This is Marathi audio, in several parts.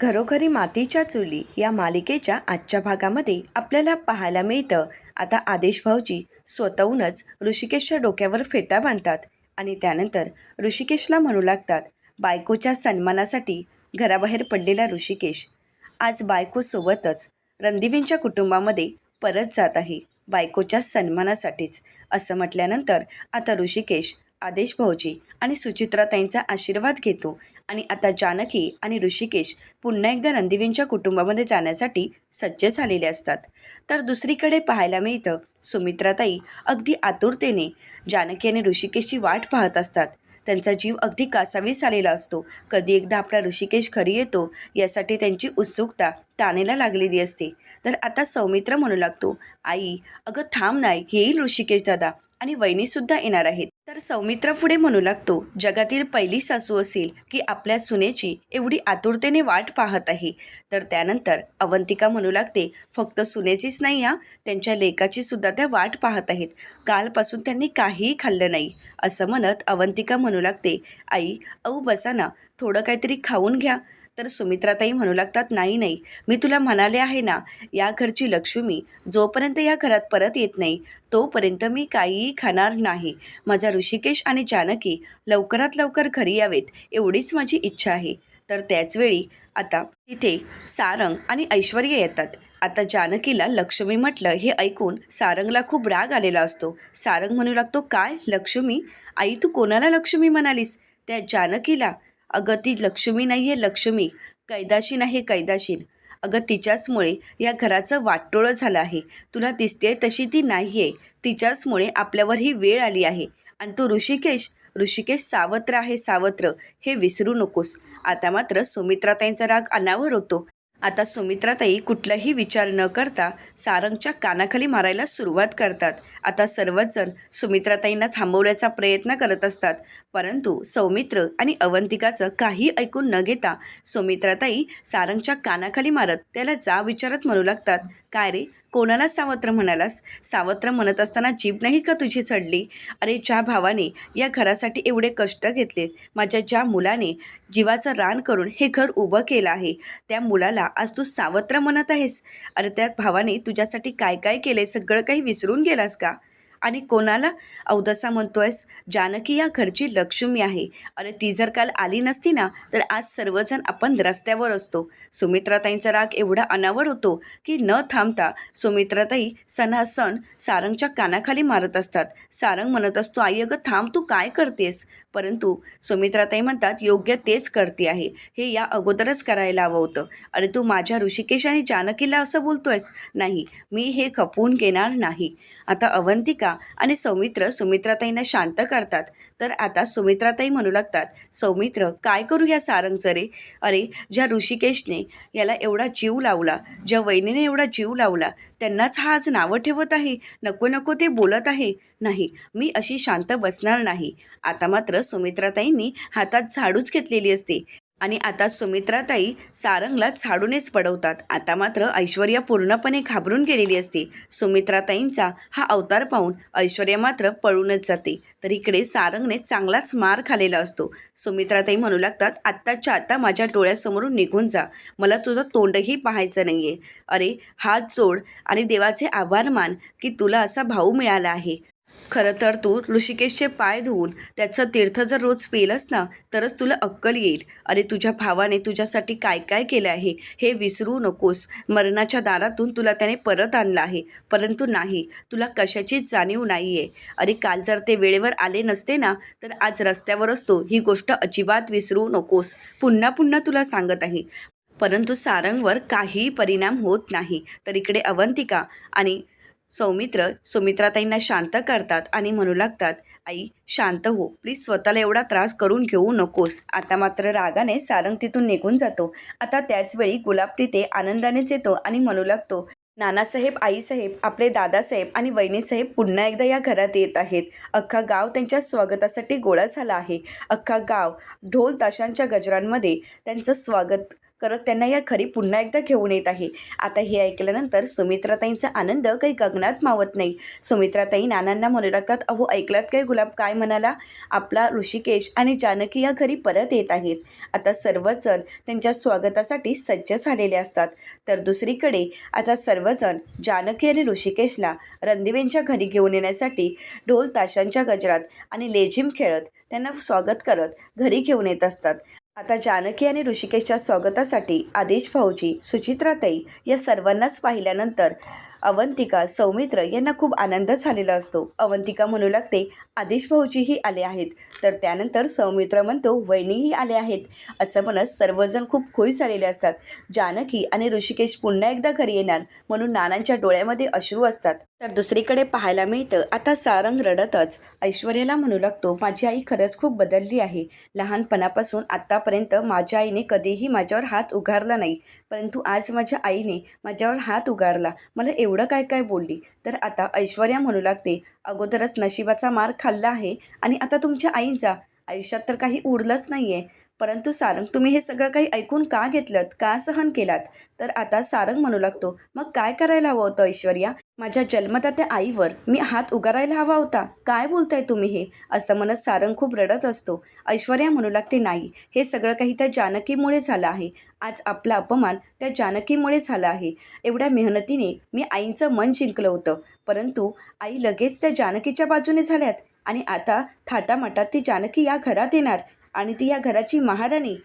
घरोघरी मातीच्या चुली या मालिकेच्या आजच्या भागामध्ये आपल्याला पाहायला मिळतं. आता आदेश भाऊजी स्वतःहूनच ऋषिकेशच्या डोक्यावर फेटा बांधतात आणि त्यानंतर ऋषिकेशला म्हणू लागतात बायकोच्या सन्मानासाठी घराबाहेर पडलेला ऋषिकेश. आज बायकोसोबतच रणदिवींच्या कुटुंबामध्ये परत जात आहे बायकोच्या सन्मानासाठीच. असं म्हटल्यानंतर आता ऋषिकेश आदेश भाऊजी आणि सुचित्राताईंचा आशीर्वाद घेतो. आणि आता जानकी आणि ऋषिकेश पुन्हा एकदा रणदिवींच्या कुटुंबामध्ये जाण्यासाठी सज्ज झालेले असतात. तर दुसरीकडे पाहायला मिळतं सुमित्राताई अगदी आतुरतेने जानकी आणि ऋषिकेशची वाट पाहत असतात. त्यांचा जीव अगदी कासावीस आलेला असतो. कधी एकदा आपला ऋषिकेश घरी येतो यासाठी त्यांची उत्सुकता तानेला लागलेली असते. तर आता सौमित्र म्हणू लागतो आई अगं थांब नाही येईल ऋषिकेश दादा. आणि वहिनीसुद्धा येणार आहेत. तर सौमित्र पुढे म्हणू लागतो जगातील पहिली सासू असेल की आपल्या सुनेची एवढी आतुरतेने वाट पाहत आहे. तर त्यानंतर अवंतिका म्हणू लागते फक्त सुनेचीच नाही या त्यांच्या लेकाची सुद्धा त्या वाट पाहत आहेत. कालपासून त्यांनी काहीही खाल्लं नाही. असं म्हणत अवंतिका म्हणू लागते आई अहो बसा ना थोडं काहीतरी खाऊन घ्या. तर सुमित्राताई म्हणू लागतात नाही नाही मी तुला म्हणाले आहे ना या घरची लक्ष्मी जोपर्यंत या घरात परत येत नाही तोपर्यंत मी काहीही खाणार नाही. माझा ऋषिकेश आणि जानकी लवकरात लवकर घरी यावेत एवढीच माझी इच्छा आहे. तर त्याचवेळी आता तिथे सारंग आणि ऐश्वर्य येतात. आता जानकीला लक्ष्मी म्हटलं हे ऐकून सारंगला खूप राग आलेला असतो. सारंग म्हणू लागतो काय? लक्ष्मी? आई तू कोणाला लक्ष्मी म्हणालीस? त्या जानकीला अगं ती लक्ष्मी नाही आहे लक्ष्मी. कैदाशीन आहे कैदाशीन. अगं तिच्याचमुळे या घराचं वाटोळं झालं आहे. तुला दिसते तशी ती नाही आहे तिच्याचमुळे आपल्यावर ही वेळ आली आहे. आणि तो ऋषिकेश ऋषिकेश सावत्र आहे सावत्र. हे विसरू नकोस. आता मात्र सुमित्राताईंचा राग अनावर होतो. आता सुमित्राताई कुठलाही विचार न करता सारंगच्या कानाखाली मारायला सुरुवात करतात. आता सर्वच जण सुमित्राताईंना थांबवण्याचा प्रयत्न करत असतात. परंतु सौमित्र आणि अवंतिकाचं काही ऐकून न घेता सुमित्राताई सारंगच्या कानाखाली मारत त्याला जा विचारत म्हणू लागतात. काय रे? कोणाला सावत्र म्हणालास? सावत्र म्हणत असताना जीभ नाही का तुझी चढली? अरे ज्या भावाने या घरासाठी एवढे कष्ट घेतले माझ्या ज्या मुलाने जीवाचं रान करून हे घर उभं केलं आहे त्या मुलाला आज तू सावत्र म्हणत आहेस? अरे त्या भावाने तुझ्यासाठी काय काय केले सगळं काही विसरून गेलास का? आणि कोणाला? अवदसा म्हणतोयस जानकी या घरची लक्ष्मी आहे. अरे ती जर काल आली नसती ना तर आज सर्वजण आपण रस्त्यावर असतो. सुमित्राताईंचा राग एवढा अनावर होतो की न थांबता सुमित्राताई सणासण सारंगच्या कानाखाली मारत असतात. सारंग म्हणत असतो आई अगं थांब तू काय करतेस? परंतु सुमित्राताई म्हणतात योग्य तेच करते आहे. हे या अगोदरच करायला हवं होतं. अरे तू माझ्या ऋषिकेश आणि जानकीला असं बोलतोयस? नाही मी हे खपवून घेणार नाही. आता अवंतिका आणि सौमित्र सुमित्राताईंना शांत करतात. तर आता सुमित्राताई म्हणू लागतात सौमित्र काय करू या सारंगचं रे अरे ज्या ऋषिकेशने याला एवढा जीव लावला ज्या वहिनीने एवढा जीव लावला त्यांनाच हा आज नावं ठेवत आहे नको नको ते बोलत आहे. नाही मी अशी शांत बसणार नाही. आता मात्र सुमित्राताईंनी हातात झाडूच घेतलेली असते. आणि आता सुमित्राताई सारंगला झाडूनेच पडवतात. आता मात्र ऐश्वर्या पूर्णपणे घाबरून गेलेली असते. सुमित्राताईंचा हा अवतार पाहून ऐश्वर्या मात्र पळूनच जाते. तर इकडे सारंगने चांगलाच मार खालेला असतो. सुमित्राताई म्हणू लागतात आत्ताच्या आता माझ्या डोळ्यासमोरून निघून जा. मला तुझं तोंडही पाहायचं नाही आहे अरे हात जोड आणि देवाचे आभार मान की तुला असा भाऊ मिळाला आहे. खरं तर तू ऋषिकेशचे पाय धुवून त्याचं तीर्थ जर रोज पेलस ना तरच तुला अक्कल येईल. अरे तुझ्या भावाने तुझ्यासाठी काय काय केलं आहे हे विसरू नकोस. मरणाच्या दारातून तुला त्याने परत आणलं आहे. परंतु नाही तुला कशाचीच जाणीव नाही आहे अरे काल जर ते वेळेवर आले नसते ना तर आज रस्त्यावर असतो ही गोष्ट अजिबात विसरू नकोस. पुन्हा पुन्हा तुला सांगत आहे. परंतु सारंगवर काही परिणाम होत नाही. तर इकडे अवंतिका आणि सौमित्र सुमित्राताईंना शांत करतात आणि म्हणू लागतात आई शांत हो प्लीज स्वतःला एवढा त्रास करून घेऊ नकोस. आता मात्र रागाने सारंग तिथून निघून जातो. आता त्याचवेळी गुलाब तिथे आनंदानेच येतो आणि म्हणू लागतो नानासाहेब आईसाहेब आपले दादासाहेब आणि वहिनीसाहेब पुन्हा एकदा या घरात येत आहेत. अख्खा गाव त्यांच्या स्वागतासाठी गोळा झाला आहे. अख्खा गाव ढोल ताशांच्या गजरांमध्ये त्यांचं स्वागत करत त्यांना या घरी पुन्हा एकदा घेऊन येत आहे. आता हे ऐकल्यानंतर सुमित्राताईंचा आनंद काही गगनात मावत नाही. सुमित्राताई नानांना म्हणू लागतात अहो ऐकलात काय गुलाब? काय म्हणाला? आपला ऋषिकेश आणि जानकी या घरी परत येत आहेत. आता सर्वजण त्यांच्या स्वागतासाठी सज्ज झालेले असतात. तर दुसरीकडे आता सर्वजण जानकी आणि ऋषिकेशला रणदिवेंच्या घरी घेऊन येण्यासाठी ढोल ताशांच्या गजरात आणि लेझिम खेळत त्यांना स्वागत करत घरी घेऊन येत असतात. आता जानकी आणि ऋषिकेशच्या स्वागतासाठी आदेश भाऊजी सुचित्राताई या सर्वांनाच पाहिल्यानंतर अवंतिका सौमित्र यांना खूप आनंद झालेला असतो. अवंतिका म्हणू लागते आदेश भाऊजीही आले आहेत. तर त्यानंतर सौमित्र म्हणतो वहिनीही आले आहेत. असं म्हणत सर्वजण खूप खुश झालेले असतात. जानकी आणि ऋषिकेश पुन्हा एकदा घरी येणार म्हणून नानांच्या डोळ्यामध्ये अश्रू असतात. तर दुसरीकडे पाहायला मिळतं आता सारंग रडतच. ऐश्वर्याला म्हणू लागतो माझी आई खरंच खूप बदलली आहे. लहानपणापासून आत्तापर्यंत माझ्या आईने कधीही माझ्यावर हात उघारला नाही. परंतु आज माझ्या आईने माझ्यावर हात उगारला. मला एवढं काय काय बोलली? तर आता ऐश्वर्या म्हणू लागते अगोदरच नशिबाचा मार खाल्ला आहे आणि आता तुमच्या आईंचा आयुष्यात तर काही उरलंच नाही आहे परंतु सारंग तुम्ही हे सगळं काही ऐकून का घेतलं का सहन केलात? तर आता सारंग म्हणू लागतो मग काय करायला हवं होतं ऐश्वर्या? माझ्या जन्मदात्या आईवर मी हात उगारायला हवा होता. काय बोलताय तुम्ही हे? असं म्हणत सारंग खूप रडत असतो. ऐश्वर्या म्हणू लागते नाही हे सगळं काही त्या जानकीमुळे झालं आहे. आज आपला अपमान त्या जानकीमुळे झाला आहे. एवढ्या मेहनतीने मी आईंचं मन जिंकलं होतं. परंतु आई लगेच त्या जानकीच्या बाजूने झाल्यात. आणि आता थाटामाटात ती जानकी या घरात येणार आणि ती या घराची महाराणी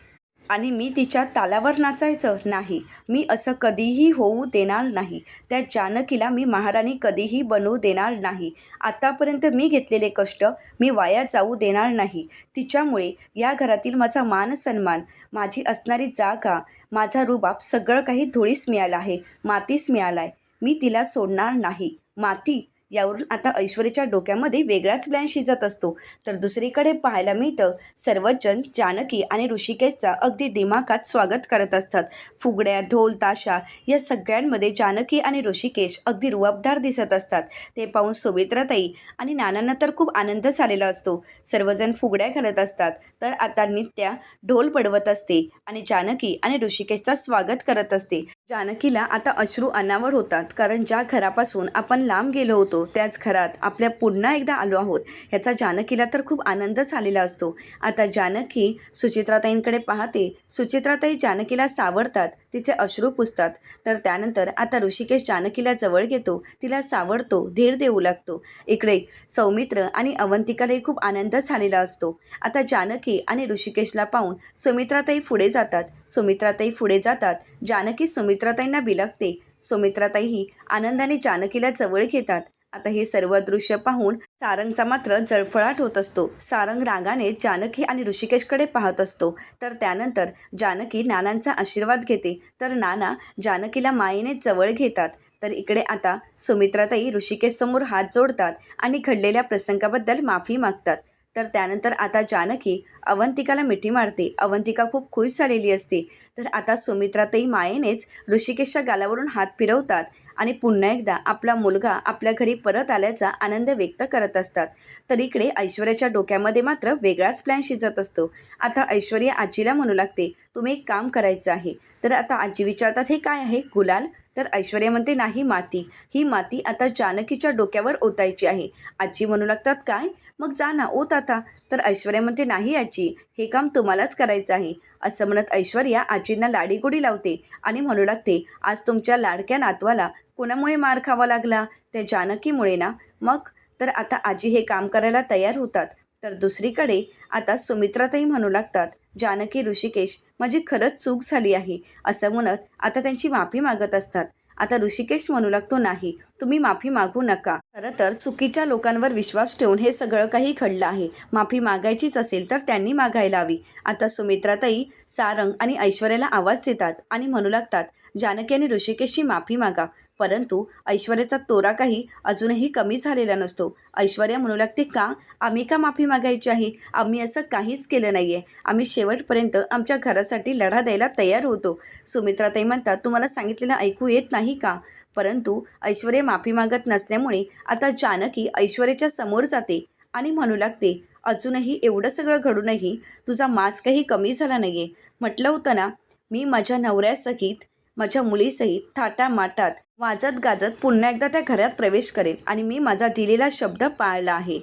आणि मी तिच्या तालावर नाचायचं नाही. मी असं कधीही होऊ देणार नाही. त्या जानकीला मी महाराणी कधीही बनवू देणार नाही. आत्तापर्यंत मी घेतलेले कष्ट मी वाया जाऊ देणार नाही. तिच्यामुळे या घरातील माझा मान सन्मान माझी असणारी जागा माझा रुबाब सगळं काही धुळीस मिळाला आहे मातीस मिळाला आहे मी तिला सोडणार नाही. माती यावरून आता ऐश्वर्याच्या डोक्यामध्ये वेगळाच प्लॅन शिजत असतो. तर दुसरीकडे पाहायला मिळतं सर्वच जण जानकी आणि ऋषिकेशचा अगदी दिमाखात स्वागत करत असतात. फुगड्या ढोल ताशा या सगळ्यांमध्ये जानकी आणि ऋषिकेश अगदी रुबाबदार दिसत असतात. ते पाहून सुमित्राताई आणि नानांना तर खूप आनंद झालेला असतो. सर्वजण फुगड्या घालत असतात. तर आता नित्या ढोल पडवत असते आणि जानकी आणि ऋषिकेशचा स्वागत करत असते. जानकीला आता अश्रू अनावर होतात कारण ज्या घरापासून आपण लांब गेलो होतो त्याच घरात आपल्या पुन्हा एकदा आलो आहोत ह्याचा जानकीला तर खूप आनंद झालेला असतो. आता जानकी सुचित्राताईंकडे पाहते. सुचित्राताई जानकीला सावरतात तिचे अश्रू पुसतात. तर त्यानंतर आता ऋषिकेश जानकीला जवळ घेतो. तिला सावरतो धीर देऊ लागतो. इकडे सौमित्र आणि अवंतिकालाही खूप आनंद झालेला असतो. आता जानकी आणि ऋषिकेशला पाहून सुमित्राताई पुढे जातात. सुमित्राताई पुढे जातात. जानकी सुमित्राताईंना बिलगते. सुमित्राताईही आनंदाने जानकीला जवळ घेतात. आता हे सर्व दृश्य पाहून सारंगचा मात्र जळफळाट होत असतो. सारंग रागाने जानकी आणि ऋषिकेशकडे पाहत असतो. तर त्यानंतर जानकी नानांचा आशीर्वाद घेते. तर नाना जानकीला मायेने जवळ घेतात. तर इकडे आता सुमित्राताई ऋषिकेशसमोर हात जोडतात आणि घडलेल्या प्रसंगाबद्दल माफी मागतात. तर त्यानंतर आता जानकी अवंतिकाला मिठी मारते. अवंतिका खूप खुश झालेली असते. तर आता सुमित्राताई मायेनेच ऋषिकेशच्या गालावरून हात फिरवतात आणि पुन्हा एकदा आपला मुलगा आपल्या घरी परत आल्याचा आनंद व्यक्त करत असतात. तर इकडे ऐश्वर्याच्या डोक्यामध्ये मात्र वेगळाच प्लॅन शिजत असतो. आता ऐश्वर्या आजीला म्हणू लागते तुम्ही एक काम करायचं आहे. तर आता आजी विचारतात हे काय आहे गुलाल? तर ऐश्वर्या म्हणते नाही माती. ही माती आता जानकीच्या डोक्यावर ओतायची आहे. आजी म्हणू लागतात काय? मग जा ना ओ आता तर ऐश्वर्या म्हणते नाही आजी हे काम तुम्हालाच करायचं आहे. असं म्हणत ऐश्वर्या आजींना लाडीगोडी लावते आणि म्हणू लागते आज तुमच्या लाडक्या नातवाला कोणामुळे मार खावा लागला? त्या जानकीमुळे ना? मग तर आता आजी हे काम करायला तयार होतात. तर दुसरीकडे आता सुमित्राताई म्हणू लागतात जानकी ऋषिकेश माझी खरंच चूक झाली आहे. असं म्हणत आता त्यांची माफी मागत असतात. आता ऋषिकेश म्हणू लागतो नाही. तुम्ही माफी मागू नका. खरं तर चुकीच्या लोकांवर विश्वास ठेवून हे सगळं काही घडलं आहे. माफी मागायचीच असेल तर त्यांनी मागायला हवी. आता सुमित्राताई सारंग आणि ऐश्वर्याला आवाज देतात आणि म्हणू लागतात जानकी आणि ऋषिकेशची माफी मागा. परंतु ऐश्वर्याचा तोरा काही अजूनही कमी झालेला नसतो. ऐश्वर्या म्हणू लागते का? आम्ही का माफी मागायची आहे? आम्ही असं काहीच केलं नाही आहे आम्ही शेवटपर्यंत आमच्या घरासाठी लढा द्यायला तयार होतो. सुमित्राताई म्हणतात तुम्हाला सांगितलेलं ऐकू येत नाही का? परंतु ऐश्वर्या माफी मागत नसल्यामुळे आता जानकी ऐश्वर्याच्या समोर जाते आणि म्हणू लागते अजूनही एवढं सगळं घडूनही तुझा माज काही कमी झाला नाही आहे म्हटलं होतं ना मी माझ्या नवऱ्यासहित माझ्या मुलीसहित थाटामाटात वाजत गाजत पुन्हा एकदा त्या घरात प्रवेश करेन आणि मी माझा दिलेला शब्द पाळला आहे.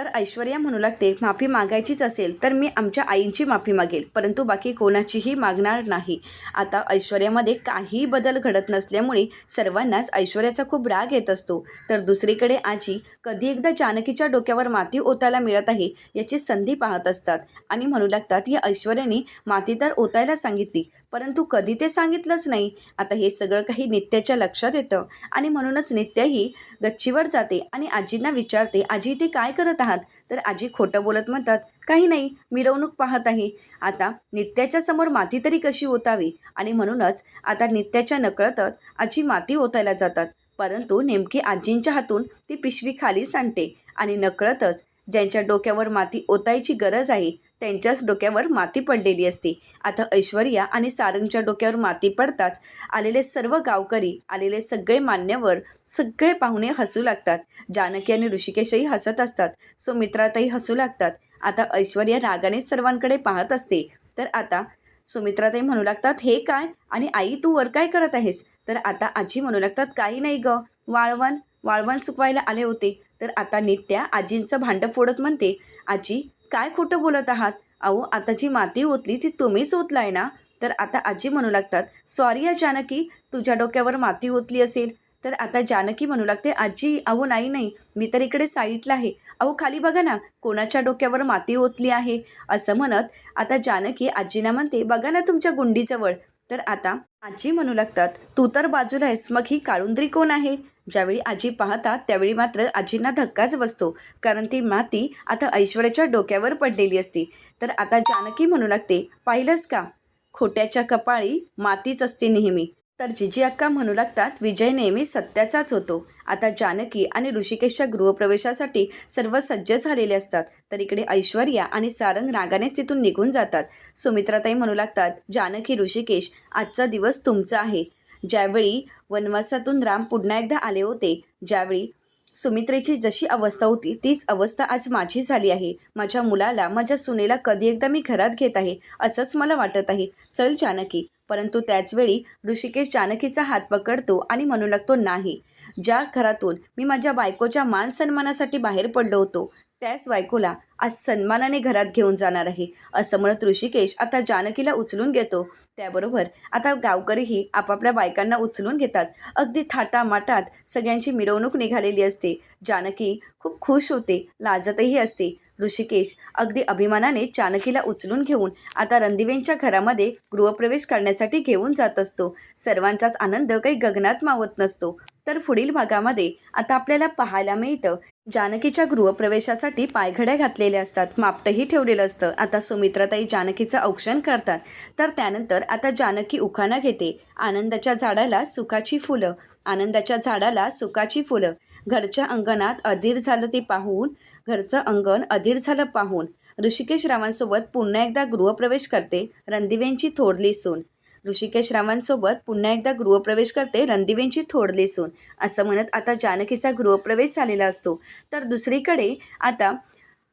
तर ऐश्वर्या म्हणू लागते माफी मागायचीच असेल तर मी आमच्या आईंची माफी मागेल. परंतु बाकी कोणाचीही मागणार नाही. आता ऐश्वर्यामध्ये काही बदल घडत नसल्यामुळे सर्वांनाच ऐश्वर्याचा खूप राग येत असतो. तर दुसरीकडे आजी कधी एकदा जानकीच्या डोक्यावर माती ओतायला मिळत आहे याची संधी पाहत असतात. आणि म्हणू लागतात या ऐश्वर्याने माती तर ओतायला सांगितली परंतु कधी ते सांगितलंच नाही? आता हे सगळं काही नित्याच्या लक्षात येतं. आणि म्हणूनच नित्याही गच्चीवर जाते आणि आजींना विचारते आजी ते काय करत आहात? तर आजी खोटं बोलत म्हणतात काही नाही मिरवणूक पाहत आहे. आता नित्याच्या समोर माती तरी कशी ओतावी? आणि म्हणूनच आता नित्याच्या नकळतच आजी माती ओतायला जातात. परंतु नेमकी आजींच्या हातून ती पिशवी खाली सांडते आणि नकळतच ज्यांच्या डोक्यावर माती ओतायची गरज आहे त्यांच्याच डोक्यावर माती पडलेली असते. आता ऐश्वर्या आणि सारंगच्या डोक्यावर माती पडताच आलेले सर्व गावकरी आलेले सगळे मान्यवर सगळे पाहुणे हसू लागतात. जानकी आणि ऋषिकेशही हसत असतात. सुमित्राताई हसू लागतात. आता ऐश्वर्या रागाने सर्वांकडे पाहत असते. तर आता सुमित्राताई म्हणू लागतात हे काय? आणि आई तू वर काय करत आहेस? तर आता आजी म्हणू लागतात काही नाही ग. वाळवण वाळवण सुकवायला आले होते. तर आता नित्या आजींचं भांडं फोडत म्हणते आजी काय खोटं बोलत आहात? अहो आता जी माती ओतली ती तुम्हीच ओतलाय ना? तर आता आजी म्हणू लागतात सॉरी या जानकी तुझ्या डोक्यावर माती ओतली असेल. तर आता जानकी म्हणू लागते आजी अहो नाही नाही मी तर इकडे साईटला आहे. अहो खाली बघा ना कोणाच्या डोक्यावर माती ओतली आहे? असं म्हणत आता जानकी आजीना म्हणते बघा ना तुमच्या गुंडीजवळ. तर आता आजी म्हणू लागतात तू तर बाजूला आहेस मग ही काळुंद्री कोण आहे? ज्यावेळी आजी पाहतात त्यावेळी मात्र आजींना धक्काच बसतो. कारण ती माती आता ऐश्वर्याच्या डोक्यावर पडलेली असती. तर आता जानकी म्हणू लागते पाहिलंस का? खोट्याच्या कपाळी मातीच असते नेहमी. तर जिजी अक्का म्हणू लागतात विजय नेहमी सत्याचाच होतो. आता जानकी आणि ऋषिकेशच्या गृहप्रवेशासाठी सर्व सज्ज झालेले असतात. तर इकडे ऐश्वर्या आणि सारंग रागानेच तिथून निघून जातात. सुमित्राताई म्हणू लागतात जानकी ऋषिकेश आजचा दिवस तुमचा आहे. ज्यावेळी वनवासातून राम पुन्हा एकदा आले होते ज्यावेळी सुमित्रेची जशी अवस्था होती तीच अवस्था आज माझी झाली आहे. माझ्या मुलाला माझ्या सुनेला कधी एकदा मी घरात घेत आहे असंच मला वाटत आहे. चल जानकी. परंतु त्याचवेळी ऋषिकेश जानकीचा हात पकडतो आणि म्हणू लागतो नाही. ज्या घरातून मी माझ्या बायकोच्या मान सन्मानासाठी बाहेर पडलो होतो त्याच बायकोला आज सन्मानाने घरात घेऊन जाणार आहे असं म्हणत ऋषिकेश आता जानकीला उचलून घेतो. त्याबरोबर आता गावकरीही आपापल्या बायकांना उचलून घेतात. अगदी थाटामाटात सगळ्यांची मिरवणूक निघालेली असते. जानकी खूप खुश होते लाजतही असते. ऋषिकेश अगदी अभिमानाने जानकीला उचलून घेऊन आता रणदिवेंच्या घरामध्ये गृहप्रवेश करण्यासाठी घेऊन जात असतो. सर्वांचाच आनंद काही गगनात मावत नसतो. तर पुढील भागामध्ये आता आपल्याला पाहायला मिळतं जानकीच्या गृहप्रवेशासाठी पायघड्या घातलेल्या असतात. मापटंही ठेवलेलं असतं. आता सुमित्राताई जानकीचं औक्षण करतात. तर त्यानंतर आता जानकी उखाणा घेते. आनंदाच्या झाडाला सुखाची फुलं. आनंदाच्या झाडाला सुखाची फुलं. घरच्या अंगणात अधीर झालं ते पाहून घरचं अंगण अधीर झालं पाहून ऋषिकेश रावांसोबत पुन्हा एकदा गृहप्रवेश करते रणदिवेंची थोरली सून. ऋषिकेश रावांसोबत पुन्हा एकदा गृहप्रवेश करते रणदिवेंची थोडली सून. असं म्हणत आता जानकीचा गृहप्रवेश झालेला असतो. तर दुसरीकडे आता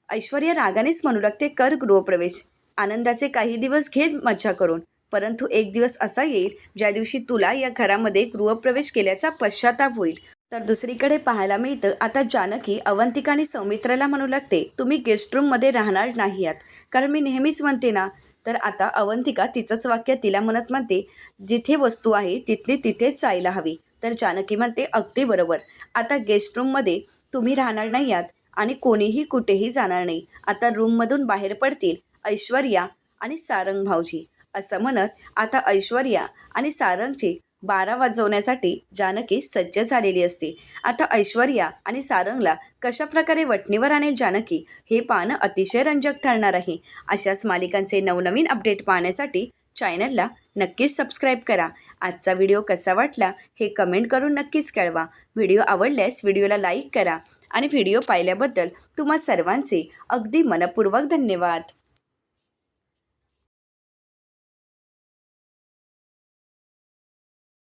ऐश्वर्या रागानेच म्हणू लागते कर गृहप्रवेश. आनंदाचे काही दिवस घे मज्जा करून. परंतु एक दिवस असा येईल ज्या दिवशी तुला या घरामध्ये गृहप्रवेश केल्याचा पश्चाताप होईल तर दुसरीकडे पाहायला मिळतं आता जानकी अवंतिका आणि सौमित्राला म्हणू लागते तुम्ही गेस्ट रूममध्ये राहणार नाही आहात. कारण मी नेहमीच म्हणते ना तर आता अवंतिका तिचंच वाक्य तिला म्हणत म्हणते जिथे वस्तू आहे तिथली तिथेच जायला हवी तर जानकी म्हणते अगदी बरोबर. आता गेस्ट रूममध्ये तुम्ही राहणार नाही आहात. आणि कोणीही कुठेही जाणार नाही. आता रूममधून बाहेर पडतील ऐश्वर्या आणि सारंग भाऊजी. असं म्हणत आता ऐश्वर्या आणि सारंगची बारा वाजवण्यासाठी जानकी सज्ज झालेली असते. आता ऐश्वर्या आणि सारंगला कशाप्रकारे वटणीवर आणेल जानकी? हे पाहणं अतिशय रंजक ठरणार आहे. अशाच मालिकांचे नवनवीन अपडेट पाहण्यासाठी चॅनलला नक्कीच सबस्क्राईब करा. आजचा व्हिडिओ कसा वाटला हे कमेंट करून नक्कीच कळवा. व्हिडिओ आवडल्यास व्हिडिओला लाईक करा आणि व्हिडिओ पाहिल्याबद्दल तुम्हा सर्वांचे अगदी मनपूर्वक धन्यवाद.